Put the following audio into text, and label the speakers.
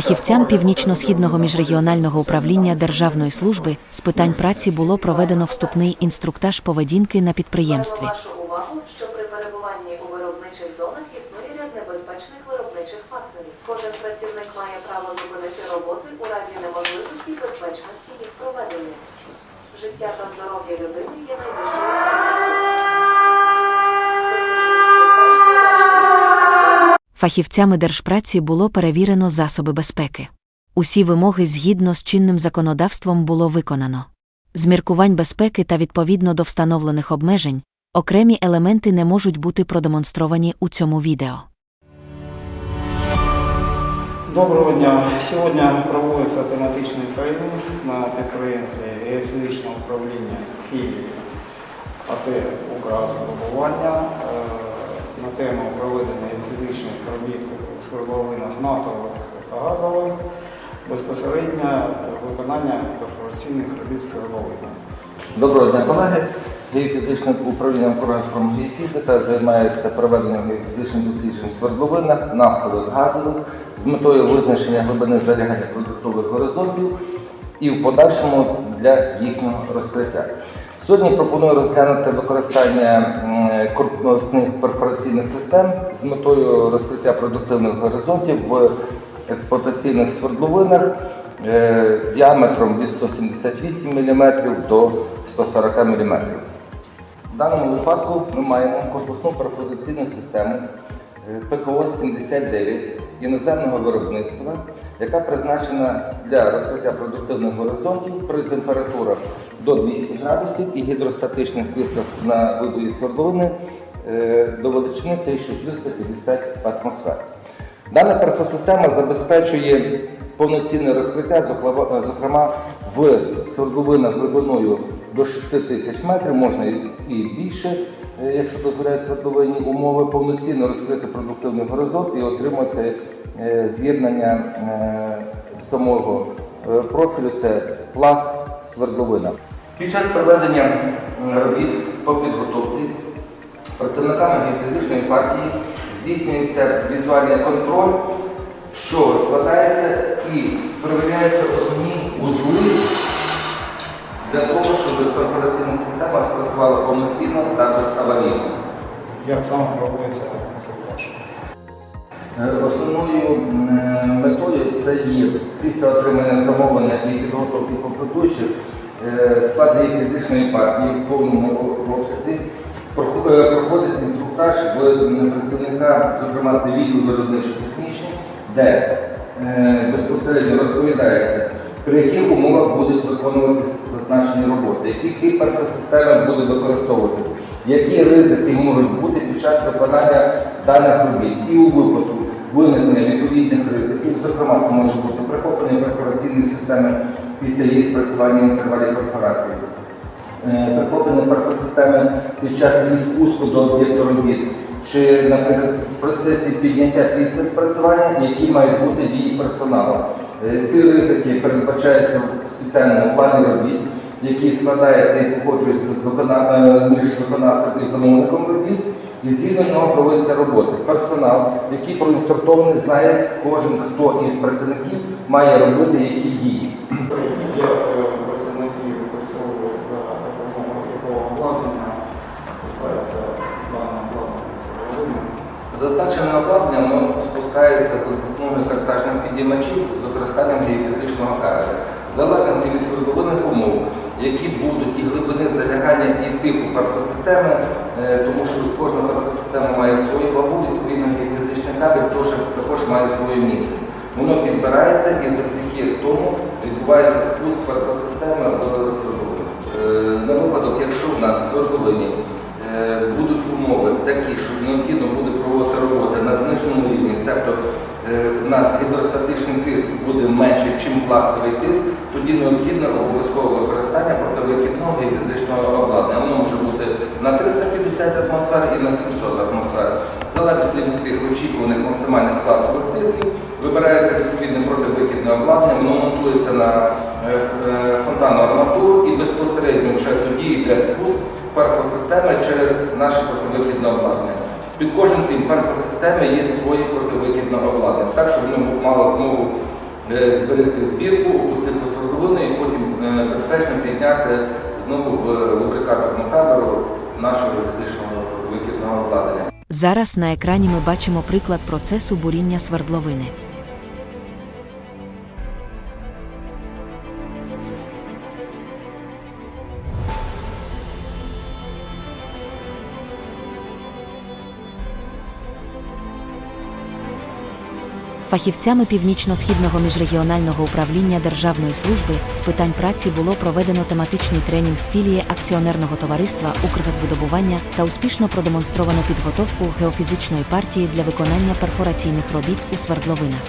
Speaker 1: Фахівцям Північно-східного міжрегіонального управління Державної служби з питань праці було проведено вступний інструктаж поведінки на підприємстві.
Speaker 2: Вашу увагу, що при перебуванні у виробничих зонах існує ряд небезпечних виробничих факторів. Кожен працівник має право зупинити роботи у разі неможливості безпечності їх проведення. Життя та здоров'я людини є найвищою цінністю.
Speaker 1: Фахівцями держпраці було перевірено засоби безпеки. Усі вимоги згідно з чинним законодавством було виконано. З міркувань безпеки та відповідно до встановлених обмежень, окремі елементи не можуть бути продемонстровані у цьому відео.
Speaker 3: Доброго дня. Сьогодні проводиться тематичний тренінг на підприємстві геофізичного управління Київ АТ «Укргазвидобування» на тему проведення геофізичних робіт у свердловинах нафтових та газових, безпосередньо виконання перфораційних робіт в.
Speaker 4: Доброго дня, колеги. Геофізичним управлінням Коронського геофізика займається проведенням геофізичних досліджень в свердловинах, нафтових, газових з метою визначення глибини залягання продуктових горизонтів і в подальшому для їхнього розкриття. Сьогодні пропоную розглянути використання корпусних перфораційних систем з метою розкриття продуктивних горизонтів в експлуатаційних свердловинах е, діаметром від 178 мм до 140 мм. В даному випадку ми маємо корпусну перфораційну систему е, ПКО-79 іноземного виробництва, яка призначена для розкриття продуктивних горизонтів при температурах до 200 градусів і гідростатичних тисках на видові свердловини е, до величини 1350 атмосфер. Дана перфосистема забезпечує повноцінне розкриття, зокрема- зокрема в свердловинах глибиною до 6 тисяч метрів, можна і більше, е, якщо дозволяють свердловинні умови, повноцінно розкрити продуктивний горизонт і отримати е, з'єднання е, самого е, профілю, це пласт свердловина. Під час проведення робіт по підготовці працівниками геофізичної партії здійснюється візуальний контроль, що складається і перевіряються основні узли для того, щоб корпораційна система спрацювала повноцінно та безаварійно.
Speaker 3: Як саме проводиться інструктаж?
Speaker 4: Е, Основною метою це є після отримання замовлення і підготовки комплектуючих е, склад її фізичної партії в повному обсязі е, проходить інструктаж в працівника, зокрема це відділ виробничо-технічний, де е, безпосередньо розповідається, при яких умовах будуть виконуватись зазначені роботи, який тип системи буде використовуватись, які ризики можуть бути під час виконання даних робіт. І у випадку виникнення відповідних ризиків, зокрема, це може бути прихоплення перфораційної системи після її спрацювання в інтервалі перфорації. Е, Прихоплення перфосистеми під час її спуску до об'єкту робіт, чи, наприклад, в процесі підняття після спрацювання, які мають бути дії персоналу. Е, Ці ризики передбачаються в спеціальному плані робіт, який складається і погоджується з е, між виконавцем і замовником робіт, і згідно нього проводяться роботи. Персонал, який проінструктований, знає кожен, хто із працівників має робити які дії.
Speaker 3: Як працівники використовують за допомогою якого обладнання спускається дане обладнання
Speaker 4: воно спускається за допомогою картажних підіймачів з використанням геофізичного кабеля. В залежності від свердловинних умов, які будуть і глибини залягання, і типу паркосистеми, е, тому що кожна паркосистема має свою вагу, відповідно геофізичний кабель також має своє місце. І завдяки тому відбувається спуск паркосистеми в свердловину. Е, На випадок, якщо в нас в свердловині е, будуть умови такі, що необхідно буде проводити роботи на зниженому рівні, себто е, у нас гідростатичний тиск буде менший, ніж пластовий тиск, тоді необхідно обов'язкове використання противикидного і фізичного обладнання. Воно може бути на 350 атмосфер і на 700 атмосфер. Залежності від очікуваних максимальних пластових тисків вибирається відповідне противикидне обладнання, воно монтується на е, е, фонтанну арматуру і безпосередньо вже тоді йде спуск паркосистеми через наше противикидне обладнання. Під кожен тип паркосистеми є своє противикидне обладнання, так щоб воно мало змогу е, зберегти збірку, опустити свердловину і потім безпечно підняти знову в лубрикаторну камеру нашого фізичного викидного обладнання.
Speaker 1: Зараз на екрані ми бачимо приклад процесу буріння свердловини. Фахівцями Північно-східного міжрегіонального управління Державної служби з питань праці було проведено тематичний тренінг філії акціонерного товариства Укргазвидобування та успішно продемонстровано підготовку геофізичної партії для виконання перфораційних робіт у свердловинах.